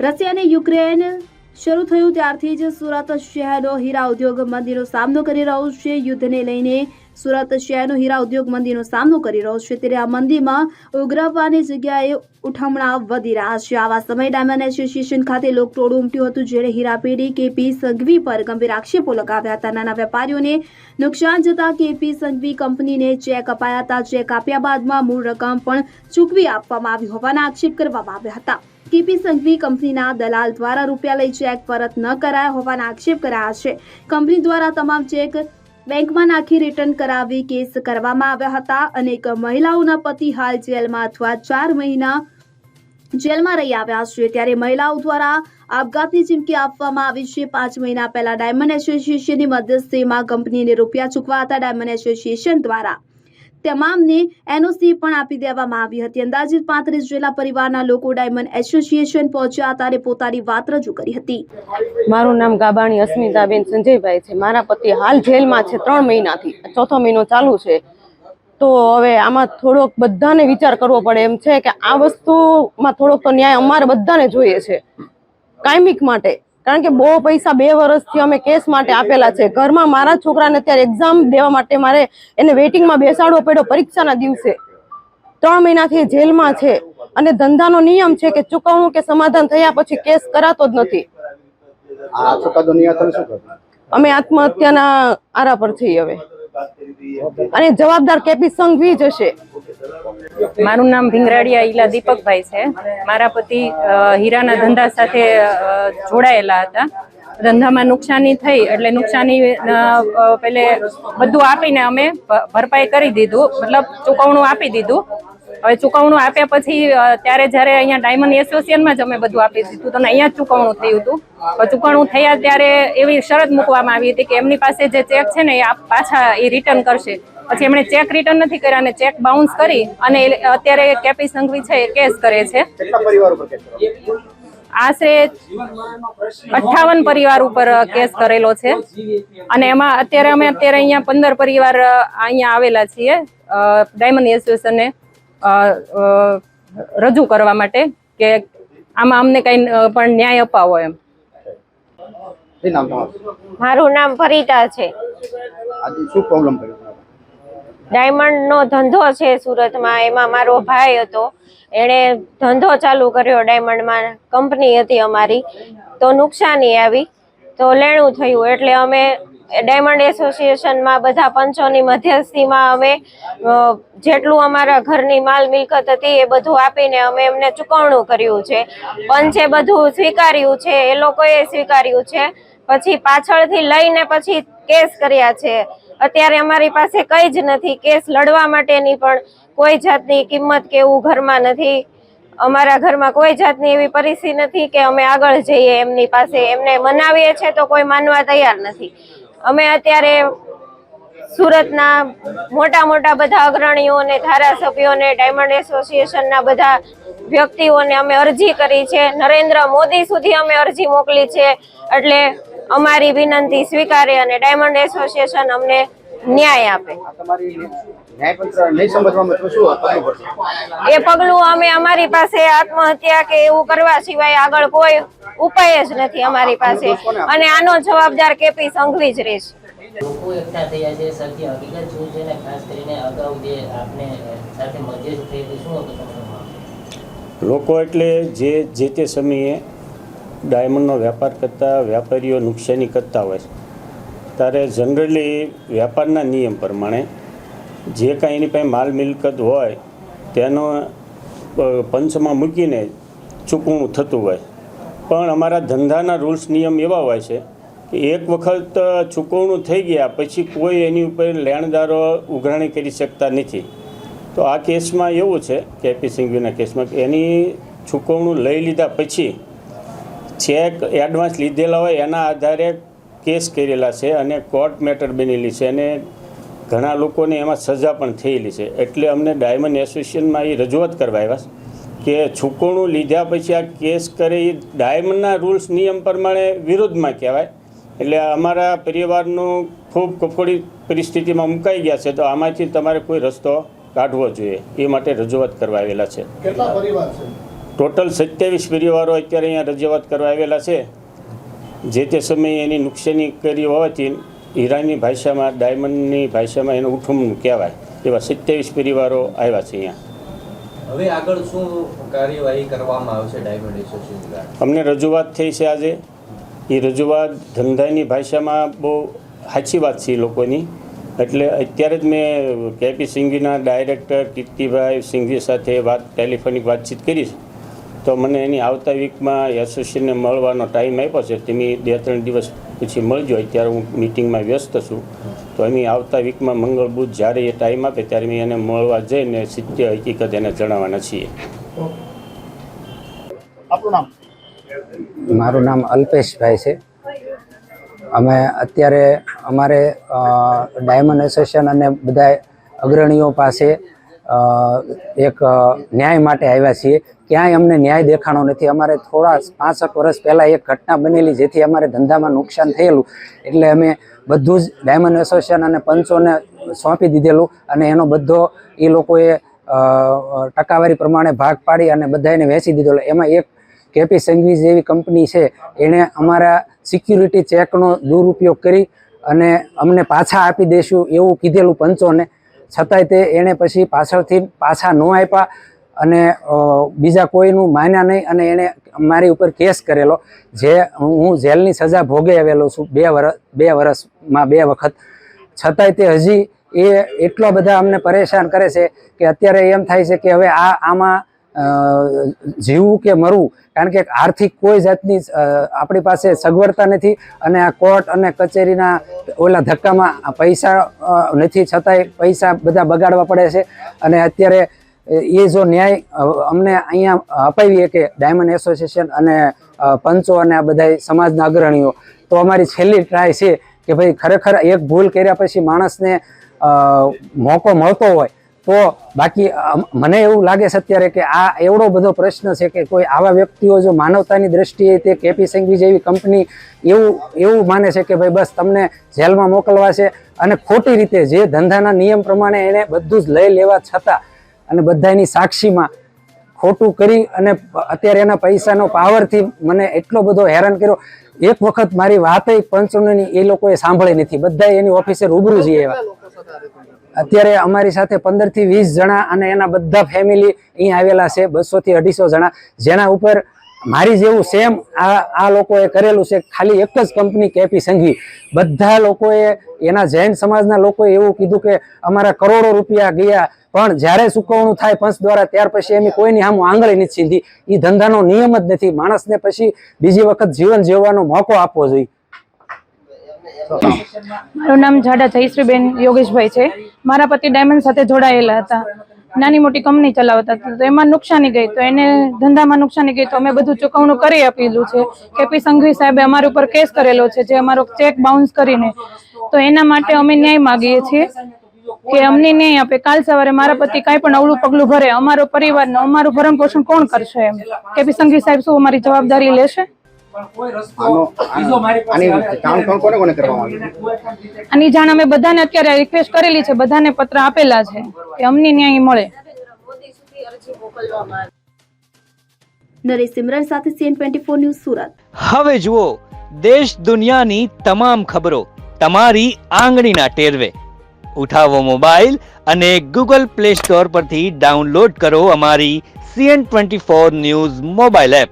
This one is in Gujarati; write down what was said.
રશિયા અને યુક્રેન શરૂ થયું ત્યારથી જ સુરત શહેરનો હીરા ઉદ્યોગ મંદીનો સામનો કરી રહ્યો છે. યુદ્ધને લઈને સુરત શહેરનો હીરા ઉદ્યોગ મંદીનો સામનો કરી રહ્યો છે. ત્યારે આ મંદીમાં ઉગ્રવાની જગ્યાએ ઉઠમણા વધી રહ્યા છે. આવા સમય ડાયમંડ એસોસિએશન ખાતે લોકટોળું ઉમટ્યું હતું, જેણે હીરાપેઢી કેપી સંઘવી પર ગંભીર આક્ષેપો લગાવ્યા હતા. નાના વેપારીઓને નુકસાન જતા કેપી સંઘવી કંપનીને ચેક અપાયા હતા. ચેક આપ્યા બાદમાં મૂળ રકમ પણ ચૂકવી આપવામાં આવી હોવાના આક્ષેપ કરવામાં આવ્યા હતા. કેપી સંઘવી કંપનીના દલાલ દ્વારા રૂપિયા લઈ ચેક પરત ન કરાયા હોવાના આક્ષેપ કરાયા છે. કંપની દ્વારા તમામ ચેક બેંકમાં નાખી રિટર્ન કરાવી કેસ કરવામાં આવ્યા હતા. અનેક મહિલાઓના પતિ હાલ જેલમાં અથવા ચાર મહિના જેલમાં રહી આવ્યા છે. ત્યારે મહિલાઓ દ્વારા આપઘાતની ચીમકી આપવામાં આવી છે. પાંચ મહિના પહેલા ડાયમંડ એસોસિએશનની મધ્યસ્થીમાં કંપનીને રૂપિયા ચૂકવા હતા ડાયમંડ એસોસિએશન દ્વારા. તમામને એનઓસી પણ આપી દેવામાં આવી હતી. અંદાજિત પાંત્રીસ જેટલા પરિવારના લોકો ડાયમંડ એસોસિએશન પહોંચ્યા ત્યારે પોતાની વાત રજૂ કરી હતી. મારું નામ ગાબાણી અસ્મિતાબેન સંજયભાઈ છે. મારા પતિ હાલ જેલમાં છે ત્રણ મહિનાથી. ચોથો મહિનો ચાલુ છે. તો હવે આમાં થોડોક બધાને વિચાર કરવો પડે. એમ છે કે આ વસ્તુમાં થોડોક તો ન્યાય અમારે બધાને જોઈએ છે. કાયમિક માટે કારણ કે બહુ પૈસા બે વર્ષથી અમે કેસ માટે આપેલા છે. ઘરમાં મારા છોકરાને અત્યારે એક્ઝામ દેવા માટે મારે એને વેઇટિંગમાં બેસાડવો પડ્યો પરીક્ષાના દિવસે. ત્રણ મહિનાથી જેલમાં છે. અને ધંધાનો નિયમ છે કે ચૂકવણું કે સમાધાન થયા પછી કેસ કરાતો જ નથી. અમે આત્મહત્યાના આરા પર છીએ હવે. અને જવાબદાર કેપી સંઘવી જ હશે. મારું નામ ભીંગરાડિયા ઈલા દીપકભાઈ છે. મારા પતિ હીરાના ધંધા સાથે જોડાયેલા હતા. ધંધામાં નુકસાની થઈ એટલે નુકસાની પેલે બધું આપીને અમે ભરપાઈ કરી દીધું. મતલબ ચૂકવણું આપી દીધું. હવે ચૂકવણું આપ્યા પછી ત્યારે જ્યારે અહીંયા ડાયમંડ એસોસિએશનમાં જ અમે બધું આપી દીધું. તો અહીંયા ચૂકવણું થયું હતું. ચૂકવણું થયા ત્યારે એવી શરત મૂકવામાં આવી હતી કે એમની પાસે જે ચેક છે ને એ પાછા એ રિટર્ન કરશે. પછી એમણે ચેક રિટર્ન નથી કર્યા અને ચેક બાઉન્સ કરી અને અત્યારે કેપી સંઘવી છે એ કેસ કરે છે. આશરે અઠ્ઠાવન પરિવાર ઉપર કેસ કરેલો છે. અને એમાં અત્યારે અમે અત્યારે અહીંયા પંદર પરિવાર અહીંયા આવેલા છીએ અ, ડાયમંડ અ, રજૂ કરવા માટે કે આમાં અમને કંઈ પણ ન્યાય અપાવો એમ. મારું નામ ફરીતા છે. આજે શું પ્રોબ્લેમ પડ્યો તમારે ડાયમંડ નો ધંધો છે સુરતમાં, એમાં મારો ભાઈ હતો. એણે ધંધો ચાલુ કર્યો ડાયમંડમાં, કંપની હતી અમારી. તો નુકસાની આવી. તો લેણું થયું. એટલે અમે ડાયમંડ એસોસિએશનમાં બધા પંચોની મધ્યસ્થીમાં અમે જેટલું અમારા ઘરની માલ મિલકત હતી એ બધું આપીને અમે એમને ચૂકવણું કર્યું છે. પંચે બધું સ્વીકાર્યું છે, એ લોકોએ સ્વીકાર્યું છે. પછી પાછળથી લઈને પછી કેસ કર્યા છે. અત્યારે અમારી પાસે કંઈ જ નથી. કેસ લડવા માટેની પણ કોઈ જાતની કિંમત કે એવું ઘરમાં નથી. અમારા ઘરમાં કોઈ જાતની એવી પરિસ્થિતિ નથી કે અમે આગળ જઈએ એમની પાસે. એમને મનાવીએ છીએ તો કોઈ માનવા તૈયાર નથી. અમે અત્યારે સુરતના મોટા મોટા બધા અગ્રણીઓને ધારાસભ્યોને, ડાયમંડ એસોસિએશનના બધા વ્યક્તિઓને અમે અરજી કરી છે. નરેન્દ્ર મોદી સુધી અમે અરજી મોકલી છે. એટલે અમારી વિનંતી સ્વીકારે અને ડાયમંડ એસોસિએશન અમને ન્યાય આપે. એ પગલું અમે અમારી પાસે આત્મહત્યા કે એવું કરવા સિવાય આગળ કોઈ ઉપાય જ નથી અમારી પાસે. અને આનો જવાબદાર કેપી સંઘવી જ રહેશે. લોકો એકઠા થયા છે સત્ય હકીકત શું છે ને ખાસ કરીને અગાઉ જે આપને સાથે મધ્યસ્થ થઈ શું હતું લોકો એટલે જે જે તે સમયે ડાયમંડનો વેપાર કરતા વેપારીઓ નુકસાની કરતા હોય ત્યારે જનરલી વેપારના નિયમ પ્રમાણે જે કાંઈ એની પાસે માલ મિલકત હોય, તેનો પંચમાં મૂકીને ચૂકવણું થતું હોય. પણ અમારા ધંધાના રૂલ્સ નિયમ એવા હોય છે કે એક વખત ચૂકવણું થઈ ગયા પછી કોઈ એની ઉપર લેણદારો ઉઘરાણી કરી શકતા નથી. તો આ કેસમાં એવું છે કેપી સિંઘવીના કેસમાં કે એની ચૂકવણું લઈ લીધા પછી ચેક એડવાન્સ લીધેલા હોય એના આધારે કેસ કરેલા છે અને કોર્ટ મેટર બનેલી છે અને ઘણા લોકોને એમાં સજા પણ થયેલી છે. એટલે અમને ડાયમંડ એસોસિએશનમાં એ રજૂઆત કરવા આવ્યા કે છુકોણું લીધા પછી આ કેસ કરે એ ડાયમંડના રૂલ્સ નિયમ પ્રમાણે વિરોધમાં કહેવાય. એટલે અમારા પરિવારનું ખૂબ કફોડી પરિસ્થિતિમાં મુકાઈ ગયા છે તો આમાંથી તમારે કોઈ રસ્તો કાઢવો જોઈએ એ માટે રજૂઆત કરવા આવેલા છે. કેટલા પરિવાર છે? ટોટલ સત્યાવીસ પરિવારો અત્યારે અહીંયા રજૂઆત કરવા આવેલા છે. જે તે સમયે એની નુકસાની કરી હોવાથી હીરાની ભાષામાં ડાયમંડની ભાષામાં એનું ઉઠુમણું કહેવાય એવા સત્યાવીસ પરિવારો આવ્યા છે અહીંયા. હવે આગળ શું કાર્યવાહી કરવામાં આવશે ડાયમંડ એસોસિએશન અમને રજૂઆત થઈ છે આજે. એ રજૂઆત ધંધાની ભાષામાં બહુ સાચી વાત છે એ લોકોની. એટલે અત્યારે જ મેં કેપી સિંઘીના ડાયરેક્ટર કીર્તિભાઈ સિંઘી સાથે વાત ટેલિફોનિક વાતચીત કરી છે. તો મને એની આવતા વીકમાં એસોસિએશનને મળવાનો ટાઈમ આપ્યો છે. તમે બે ત્રણ દિવસ પછી મળજો. અત્યારે હું મિટિંગમાં વ્યસ્ત છું. તો એની આવતા વીકમાં મંગળ બુધ જ્યારે એ ટાઈમ આપે ત્યારે અમે એને મળવા જઈને સત્ય હકીકત એને જણાવવાના છીએ. મારું નામ અલ્પેશભાઈ છે. અમે અત્યારે અમારે ડાયમંડ એસોસિએશન અને બધા અગ્રણીઓ પાસે એક ન્યાય માટે આવ્યા છીએ. ક્યાંય અમને ન્યાય દેખાણો નથી. અમારે થોડા પાંસઠ વર્ષ પહેલાં એક ઘટના બનેલી જેથી અમારે ધંધામાં નુકસાન થયેલું. એટલે અમે બધું જ ડાયમંડ એસોસિએશન અને પંચોને સોંપી દીધેલું અને એનો બધો એ લોકોએ ટકાવારી પ્રમાણે ભાગ પાડી અને બધાને વેચી દીધેલો એમાં એક કેપી સંઘવી જેવી કંપની છે, એણે અમારા સિક્યુરિટી ચેકનો દુરુપયોગ કરી અને અમને પાછા આપી દેશું એવું કીધેલું પંચોને. છતાંય તે એણે પછી પાછળથી પાછા ન આપ્યા અને બીજા કોઈનું માન્યા નહીં અને એણે મારી ઉપર કેસ કરેલો, જે હું જેલની સજા ભોગે આવેલો છું બે વર્ષ બે વર્ષમાં બે વખત. છતાંય તે હજી એ એટલા બધા અમને પરેશાન કરે છે કે અત્યારે એમ થાય છે કે હવે આ, આમાં જીવવું કે મરવું, કારણ કે આર્થિક કોઈ જાતની આપણી પાસે સગવડતા નથી અને આ કોર્ટ અને કચેરીના ઓલા ધક્કામાં પૈસા નથી, છતાંય પૈસા બધા બગાડવા પડે છે. અને અત્યારે એ જો ન્યાય અમને અહીંયા અપાવીએ કે ડાયમંડ એસોસિએશન અને પંચો અને આ બધા સમાજના અગ્રણીઓ, તો અમારી છેલ્લી ટ્રાય છે કે ભાઈ ખરેખર એક ભૂલ કર્યા પછી માણસને મોકો મળતો હોય તો બાકી મને એવું લાગે છે અત્યારે કે આ એવડો બધો પ્રશ્ન છે કે કોઈ આવા વ્યક્તિઓ જો માનવતાની દ્રષ્ટિએ તે કેપી સંઘવી જેવી કંપની એવું એવું માને છે કે ભાઈ બસ તમને જેલમાં મોકલવા છે અને ખોટી રીતે જે ધંધાના નિયમ પ્રમાણે એણે બધું જ લઈ લેવા છતાં અને બધાની સાક્ષીમાં ખોટું કરી અને અત્યારે એના પૈસાનો પાવરથી મને એટલો બધો હેરાન કર્યો. એક વખત મારી વાતે પંચોની એ લોકોએ સાંભળી નથી. બધા એની ઓફિસે રૂબરૂ જઈએ એવા અત્યારે અમારી સાથે પંદરથી વીસ જણા અને એના બધા ફેમિલી અહીં આવેલા છે બસો થી અઢીસો જણા. જેના ઉપર મારી જેવું સેમ આ આ લોકોએ કરેલું છે, ખાલી એક જ કંપની કેપી સંઘવી. બધા લોકોએ, એના જૈન સમાજના લોકોએ એવું કીધું કે અમારા કરોડો રૂપિયા ગયા, પણ જ્યારે ચૂકવણું થાય પંચ દ્વારા, ત્યાર પછી એમ કોઈની આમ આંગળી નથી સીધી. એ ધંધાનો નિયમ જ નથી. માણસને પછી બીજી વખત જીવન જીવવાનો મોકો આપવો જોઈએ. મારું નામ જાડા જયશ્રીબેન યોગેશભાઈ છે. મારા પતિ ડાયમંડ સાથે જોડાયેલા હતા. નાની મોટી કંપની ચલાવતા હતા. તો એમાં નુકસાની ગઈ. તો એને ધંધામાં નુકસાની ગઈ. તો અમે બધું ચૂકવણું કરી આપેલું છે. કેપી સંઘવી સાહેબે અમારા ઉપર કેસ કરેલો છે જે અમારો ચેક બાઉન્સ કરીને. તો એના માટે અમે ન્યાય માગીએ છીએ કે અમને ન્યાય આપે. કાલ સવારે મારા પતિ કાંઈ પણ અવળું પગલું ભરે. અમારો પરિવારનો, અમારું ભરણ પોષણ કોણ કરશે એમ? કેપી સંઘવી સાહેબ શું અમારી જવાબદારી લેશે? આનો જાણ અમે બધાને અત્યારે રિક્વેસ્ટ કરેલી છે બધાને પત્ર આપેલા છે કે અમને ન્યાય મળે. નરેશ સિમરન સાથે CN twenty four news Surat. હવે જુઓ દેશ દુનિયાની તમામ ખબરો તમારી આંગળીના ટેરવે. ઉઠાવો મોબાઈલ અને ગૂગલ પ્લે સ્ટોર પરથી ડાઉનલોડ કરો અમારી CN twenty four news mobile app.